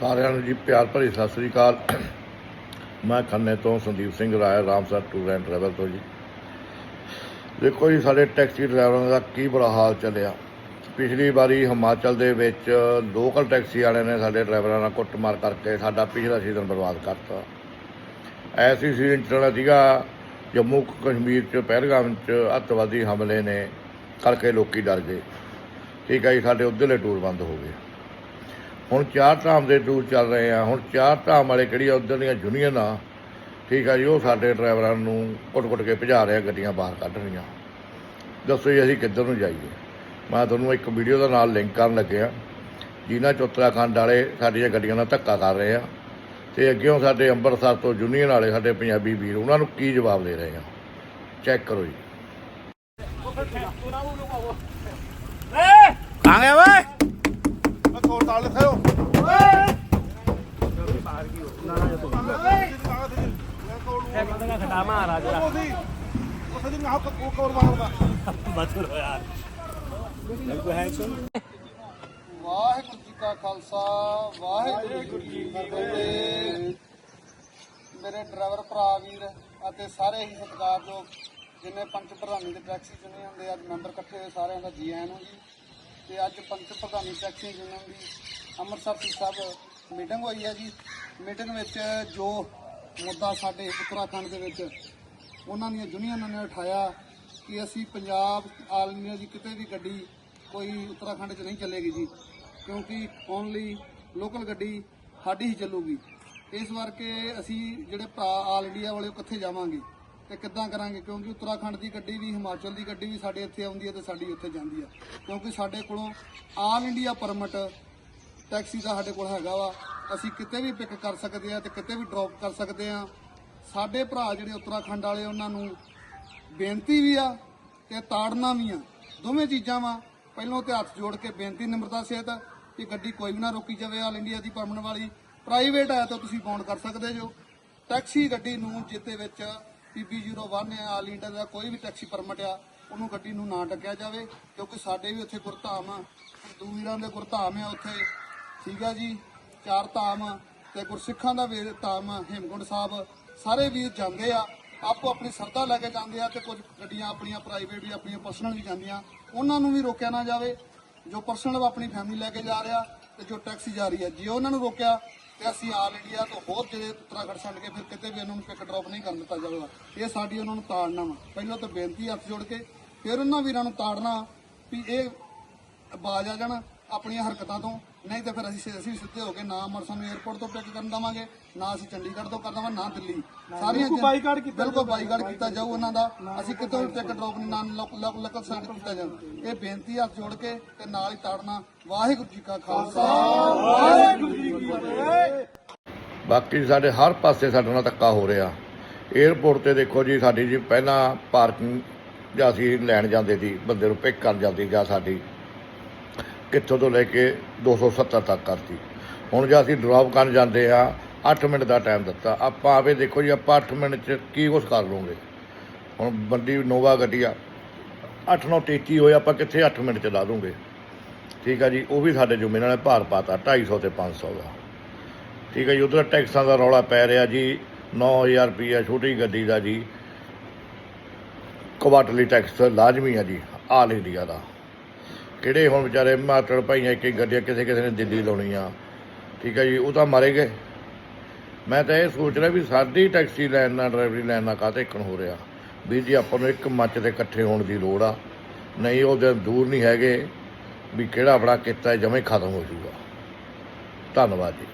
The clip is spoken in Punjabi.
ਸਾਰਿਆਂ ਨੂੰ ਜੀ ਪਿਆਰ ਭਰੀ ਸਤਿ ਸ੍ਰੀ ਅਕਾਲ। ਮੈਂ ਖੰਨੇ ਤੋਂ Sandeep Singh Rai, Ramsar tour and travel ਤੋਂ ਜੀ। ਦੇਖੋ ਜੀ, ਸਾਡੇ ਟੈਕਸੀ ਡਰਾਈਵਰਾਂ ਦਾ ਕੀ ਬੁਰਾ ਹਾਲ ਚੱਲਿਆ। ਪਿਛਲੀ ਵਾਰੀ ਹਿਮਾਚਲ ਦੇ ਵਿੱਚ ਲੋਕਲ ਟੈਕਸੀ ਵਾਲਿਆਂ ਨੇ ਸਾਡੇ ਡਰਾਈਵਰਾਂ ਨਾਲ ਕੁੱਟਮਾਰ ਕਰਕੇ ਸਾਡਾ ਪਿਛਲਾ ਸੀਜ਼ਨ ਬਰਬਾਦ ਕਰਤਾ। ਐਸੀ ਸੀਜ਼ਨ ਚੱਲਣਾ ਸੀਗਾ, ਜੰਮੂ ਕਸ਼ਮੀਰ ਚ, ਪਹਿਲਗਾਮ ਚ ਅੱਤਵਾਦੀ ਹਮਲੇ ਨੇ ਕਰਕੇ ਲੋਕੀ ਡਰ ਗਏ। ਠੀਕ ਹੈ ਜੀ, ਸਾਡੇ ਉੱਧਰਲੇ ਟੂਰ ਬੰਦ ਹੋ ਗਏ। ਹੁਣ ਚਾਰ ਧਾਮ ਦੇ ਟੂਰ ਚੱਲ ਰਹੇ ਆ, ਹੁਣ ਚਾਰ ਧਾਮ ਵਾਲੇ ਕਿਹੜੀ ਉਧਰ ਦੀਆਂ ਯੂਨੀਅਨ ਆ ਠੀਕ ਆ ਜੀ, ਉਹ ਸਾਡੇ ਡਰਾਈਵਰਾਂ ਨੂੰ ਕੁੱਟ-ਕੁੱਟ ਕੇ ਭਜਾ ਰਹੇ ਗੱਡੀਆਂ ਬਾਹਰ ਕੱਢ ਰਹੀਆਂ। ਦੱਸੋ ਜੀ, ਅਸੀਂ ਕਿੱਧਰ ਨੂੰ ਜਾਈਏ? ਮੈਂ ਤੁਹਾਨੂੰ ਇੱਕ ਵੀਡੀਓ ਦਾ ਨਾਲ ਲਿੰਕ ਕਰਨ ਲੱਗਿਆ। ਜਿਨ੍ਹਾਂ ਚ ਉੱਤਰਾਖੰਡ ਵਾਲੇ ਸਾਡੀਆਂ ਗੱਡੀਆਂ ਨਾਲ ਧੱਕਾ ਕਰ ਰਹੇ ਆ ਤੇ ਅੱਗੇੋਂ ਸਾਡੇ ਅੰਮ੍ਰਿਤਸਰ ਤੋਂ ਯੂਨੀਅਨ ਵਾਲੇ, ਸਾਡੇ ਪੰਜਾਬੀ ਵੀਰ, ਉਹਨਾਂ ਨੂੰ ਕੀ ਜਵਾਬ ਦੇ ਰਹੇ ਆ? ਚੈੱਕ ਕਰੋ ਜੀ। ਕੋਲ ਲਿਖਾਓ ਖਟਾ ਮਹਾਰਾਜ ਉਹਦੀ ਉਸੇ ਦੀ ਨਾਹ ਕੋ ਕੋਰ ਮਾਰਦਾ ਬਚੋ ਯਾਰ ਕੋਈ ਹੈ ਸੁਣ ਵਾਹਿਗੁਰੂ ਜੀ ਕਾ ਖਾਲਸਾ, ਵਾਹਿਗੁਰੂ ਜੀ ਕੀ ਫਤਿਹ। ਮੇਰੇ ਡਰਾਈਵਰ ਭਰਾ ਵੀਰ ਅਤੇ ਸਾਰੇ ਹੀ ਸਤਿਕਾਰਯੋਗ ਜਿੰਨੇ ਪੰਚ ਪ੍ਰਧਾਨੀ ਦੇ ਟੈਕਸੀ ਚੁਣੇ ਹੁੰਦੇ ਅੱਜ ਮੈਂਬਰ ਇਕੱਠੇ ਹੋਏ ਸਾਰਿਆਂ ਦਾ ਜੀ ਆਇਆਂ ਨੂੰ ਜੀ। ਤੇ ਅੱਜ ਪੰਥ ਪ੍ਰਧਾਨੀ ਟੈਕਸੀ ਯੂਨੀਅਨ ਦੀ ਅੰਮ੍ਰਿਤਸਰ ਦੀ ਸਭ ਮੀਟਿੰਗ ਹੋਈ ਹੈ ਜੀ। ਮੀਟਿੰਗ ਵਿੱਚ ਜੋ ਮੁੱਦਾ ਸਾਡੇ ਉੱਤਰਾਖੰਡ ਦੇ ਵਿੱਚ ਉਹਨਾਂ ਦੀਆਂ ਯੂਨੀਅਨਾਂ ਨੇ ਉਠਾਇਆ ਕਿ ਅਸੀਂ ਪੰਜਾਬ ਆਲ ਇੰਡੀਆ ਦੀ ਕਿਤੇ ਵੀ ਗੱਡੀ ਕੋਈ ਉੱਤਰਾਖੰਡ 'ਚ ਨਹੀਂ ਚੱਲੇਗੀ ਜੀ, ਕਿਉਂਕਿ ਓਨਲੀ ਲੋਕਲ ਗੱਡੀ ਸਾਡੀ ਹੀ ਚੱਲੂਗੀ। ਇਸ ਕਰਕੇ ਅਸੀਂ ਜਿਹੜੇ ਭਰਾ ਆਲ ਇੰਡੀਆ ਵਾਲੇ ਉਹ ਕਿੱਥੇ ਜਾਵਾਂਗੇ। ਤੇ ਕਿੱਦਾਂ ਕਰਾਂਗੇ? ਕਿਉਂਕਿ ਉੱਤਰਾਖੰਡ ਦੀ ਗੱਡੀ ਵੀ, ਹਿਮਾਚਲ ਦੀ ਗੱਡੀ ਵੀ ਸਾਡੇ ਇੱਥੇ ਆਉਂਦੀ ਹੈ ਤੇ ਸਾਡੀ ਉੱਥੇ ਜਾਂਦੀ ਹੈ। ਕਿਉਂਕਿ ਸਾਡੇ ਕੋਲੋਂ ਆਲ ਇੰਡੀਆ ਪਰਮਿਟ ਟੈਕਸੀ ਦਾ ਸਾਡੇ ਕੋਲ ਹੈਗਾ ਵਾ। ਅਸੀਂ ਕਿਤੇ ਵੀ ਪਿਕ ਕਰ ਸਕਦੇ ਆ ਤੇ ਕਿਤੇ ਵੀ ਡ੍ਰੌਪ ਕਰ ਸਕਦੇ ਆ ਸਾਡੇ ਭਰਾ ਜਿਹੜੇ ਉੱਤਰਾਖੰਡ ਵਾਲੇ, ਉਹਨਾਂ ਨੂੰ ਬੇਨਤੀ ਵੀ ਆ ਤੇ ਤਾੜਨਾ ਵੀ ਆ। ਦੋਵੇਂ ਚੀਜ਼ਾਂ ਵਾ। ਪਹਿਲਾਂ ਤੇ ਹੱਥ ਜੋੜ ਕੇ ਬੇਨਤੀ, ਨਿਮਰਤਾ ਸਿਹਤ ਕਿ ਗੱਡੀ ਕੋਈ ਵੀ ਨਾ ਰੋਕੀ ਜਾਵੇ, ਆਲ ਇੰਡੀਆ ਦੀ ਪਰਮਨ ਵਾਲੀ। ਪ੍ਰਾਈਵੇਟ ਹੈ ਤਾਂ ਤੁਸੀਂ ਬੌਂਡ ਕਰ ਸਕਦੇ ਜੋ। ਟੈਕਸੀ ਗੱਡੀ ਨੂੰ ਜਿੱਤੇ ਵਿੱਚ PB01 ਹੈ ਆਲ ਇੰਡੀਆ ਦਾ ਕੋਈ ਵੀ ਟੈਕਸੀ ਪਰਮਿਟ ਆ ਉਹਨੂੰ ਗੱਡੀ ਨੂੰ ਨਾ ਡੱਕਿਆ ਜਾਵੇ ਕਿਉਂਕਿ ਸਾਡੇ ਵੀ ਉੱਥੇ ਗੁਰਧਾਮ ਆ। ਹਿੰਦੂ ਦੇ ਗੁਰਧਾਮ ਆ ਉੱਥੇ। ਠੀਕ ਆ ਜੀ? ਚਾਰ ਧਾਮ ਤੇ ਗੁਰਸਿੱਖਾਂ ਦਾ ਵੀ ਧਾਮ ਆ, ਸਾਹਿਬ। ਸਾਰੇ ਵੀਰ ਜਾਂਦੇ ਆ ਆਪੋ ਆਪਣੀ ਸਰਦਾ ਲੈ ਕੇ ਜਾਂਦੇ ਆ ਤੇ ਕੁਝ ਗੱਡੀਆਂ ਆਪਣੀਆਂ ਪ੍ਰਾਈਵੇਟ ਵੀ ਆਪਣੀਆਂ ਪਰਸਨਲ ਵੀ ਜਾਂਦੀਆਂ। ਉਹਨਾਂ ਨੂੰ ਵੀ ਰੋਕਿਆ ਨਾ ਜਾਵੇ। ਜੋ ਪਰਸਨਲ ਆਪਣੀ ਫੈਮਿਲੀ ਲੈ ਕੇ ਜਾ ਰਿਹਾ ਤੇ ਜੋ ਟੈਕਸੀ ਜਾ ਰਹੀ ਹੈ ਜੇ ਉਹਨਾਂ ਨੂੰ ਰੋਕਿਆ ਤੇ ਅਸੀਂ ਆਲ ਇੰਡੀਆ ਤੋਂ ਹੋਰ ਜਿਹੜੇ ਉੱਤਰਾਖੰਡ ਛੱਡ ਕੇ ਫਿਰ ਕਿਤੇ ਵੀ ਉਹਨਾਂ ਨੂੰ ਪਿਕ ਡ੍ਰੌਪ ਨਹੀਂ ਕਰਨ ਦਿੱਤਾ ਜਾਵੇਗਾ। ਇਹ ਸਾਡੀ ਉਹਨਾਂ ਨੂੰ ਤਾੜਨਾ ਵਾ। ਪਹਿਲਾਂ ਤਾਂ ਬੇਨਤੀ ਹੱਥ ਜੋੜ ਕੇ, ਫਿਰ ਉਹਨਾਂ ਵੀਰਾਂ ਨੂੰ ਤਾੜਨਾ ਵੀ ਇਹ ਬਾਜ ਆ ਜਾਣ। ਆਪਣੀਆਂ ਹਰਕਤਾਂ ਤੋਂ। ਨਹੀਂ ਤੇ ਫਿਰ ਅਸੀਂ ਅਸੀਂ ਸਿੱਧੇ ਹੋ ਕੇ ਨਾ ਅੰਮ੍ਰਿਤਸਰ ਨੂੰ 에어ਪੋਰਟ ਤੋਂ ਪਿਕ ਕਰਨ ਦਵਾਂਗੇ ਨਾ ਅਸੀਂ ਚੰਡੀਗੜ੍ਹ ਤੋਂ ਕਰ ਦਵਾਂ ਨਾ ਦਿੱਲੀ। ਸਾਰੀਆਂ ਬਾਈਕਾਟ ਕੀਤਾ ਬਿਲਕੁਲ ਬਾਈਕਾਟ ਕੀਤਾ ਜਾਊ ਉਹਨਾਂ ਦਾ। ਅਸੀਂ ਕਿਤੋਂ ਵੀ ਟਿਕਟ ਰੋਕ ਨਹੀਂ ਨਾ ਲੋਕਲ ਸਾਈਡ ਕੀਤਾ ਜਾਊ। ਇਹ ਬੇਨਤੀ ਹੱਥ ਜੋੜ ਕੇ ਤੇ ਨਾਲ ਹੀ ਤਾੜਨਾ ਵਾਹਿਗੁਰੂ ਜੀ ਕਾ ਖਾਲਸਾ। ਵਾਹਿਗੁਰੂ ਜੀ ਕੀ ਫਤਿਹ। ਬਾਕੀ ਸਾਡੇ ਹਰ ਪਾਸੇ ਸਾਡੇ ਨਾਲ ਧੱਕਾ ਹੋ ਰਿਹਾ। 에어ਪੋਰਟ ਤੇ ਦੇਖੋ ਜੀ ਸਾਡੀ ਜੀ ਪਹਿਲਾਂ ਪਾਰਕਿੰਗ ਜਾਂ ਅਸੀਂ ਲੈਣ ਜਾਂਦੇ ਸੀ ਬੰਦੇ ਨੂੰ ਪਿਕ ਕਰਨ ਜਾਂਦੇ ਜਾਂ ਸਾਡੀ। ਕਿੱਥੋਂ ਤੋਂ ਲੈ ਕੇ 270 ਤੱਕ ਕਰਤੀ। ਹੁਣ ਜੇ ਅਸੀਂ ਡ੍ਰੌਪ ਕਰਨ ਜਾਂਦੇ ਆ 8 ਮਿੰਟ ਦਾ ਟਾਈਮ ਦਿੱਤਾ। ਆਪਾਂ ਆਵੇ ਦੇਖੋ ਜੀ, ਆਪਾਂ 8 ਮਿੰਟ ਚ ਕੀ ਕੁਛ ਕਰ ਲਵਾਂਗੇ। ਹੁਣ ਬੰਦੀ ਨੋਵਾ ਗੱਡੀ ਆ 8 9 33 ਹੋਏ, ਆਪਾਂ ਕਿੱਥੇ 8 ਮਿੰਟ ਚ ਲਾ ਦੂੰਗੇ ਠੀਕ ਆ ਜੀ, ਉਹ ਵੀ ਸਾਡੇ ਜੁਮੇ ਨਾਲ ਭਾਰ ਪਾਤਾ 250 ਤੇ 500 ਦਾ। ਠੀਕ ਹੈ ਜੀ, ਉਧਰ ਟੈਕਸਾਂ ਦਾ ਰੌਲਾ ਪੈ ਰਿਹਾ ਜੀ 9000 ਰੁਪਈਆ ਛੋਟੀ ਗੱਡੀ ਦਾ ਜੀ। ਕੁਆਟਰਲੀ ਟੈਕਸ ਲਾਜ਼ਮੀ ਆ ਜੀ ਆਲ ਇੰਡੀਆ ਦਾ। ਕਿਹੜੇ ਹੁਣ ਵਿਚਾਰੇ ਮਾਤੜ ਭਾਈਆਂ ਇੱਕ ਇੱਕ ਗੱਡੀਆਂ ਕਿਸੇ ਕਿਸੇ ਨੇ ਦਿੱਲੀ ਲਾਉਣੀ ਆ ਠੀਕ ਹੈ ਜੀ, ਉਹ ਤਾਂ ਮਾਰੇ ਗਏ। ਮੈਂ ਤਾਂ ਇਹ ਸੋਚ ਰਿਹਾ ਵੀ ਸਾਡੀ ਟੈਕਸੀ ਲੈਣ ਨਾਲ, ਡਰਾਈਵਰੀ ਲੈਣ ਨਾਲ ਕਾਹਤੇ ਇੱਕਣ ਹੋ ਰਿਹਾ। ਵੀ ਜੀ ਆਪਾਂ ਨੂੰ ਇੱਕ ਮੱਚ ਤੇ ਇਕੱਠੇ ਹੋਣ ਦੀ ਲੋੜ ਆ। ਨਹੀਂ, ਉਹ ਦਿਨ ਦੂਰ ਨਹੀਂ ਹੈਗੇ ਵੀ ਕਿਹੜਾ ਬੜਾ ਕੀਤਾ ਜਮੇ ਖਤਮ ਹੋ ਜਾਊਗਾ। ਧੰਨਵਾਦ ਜੀ।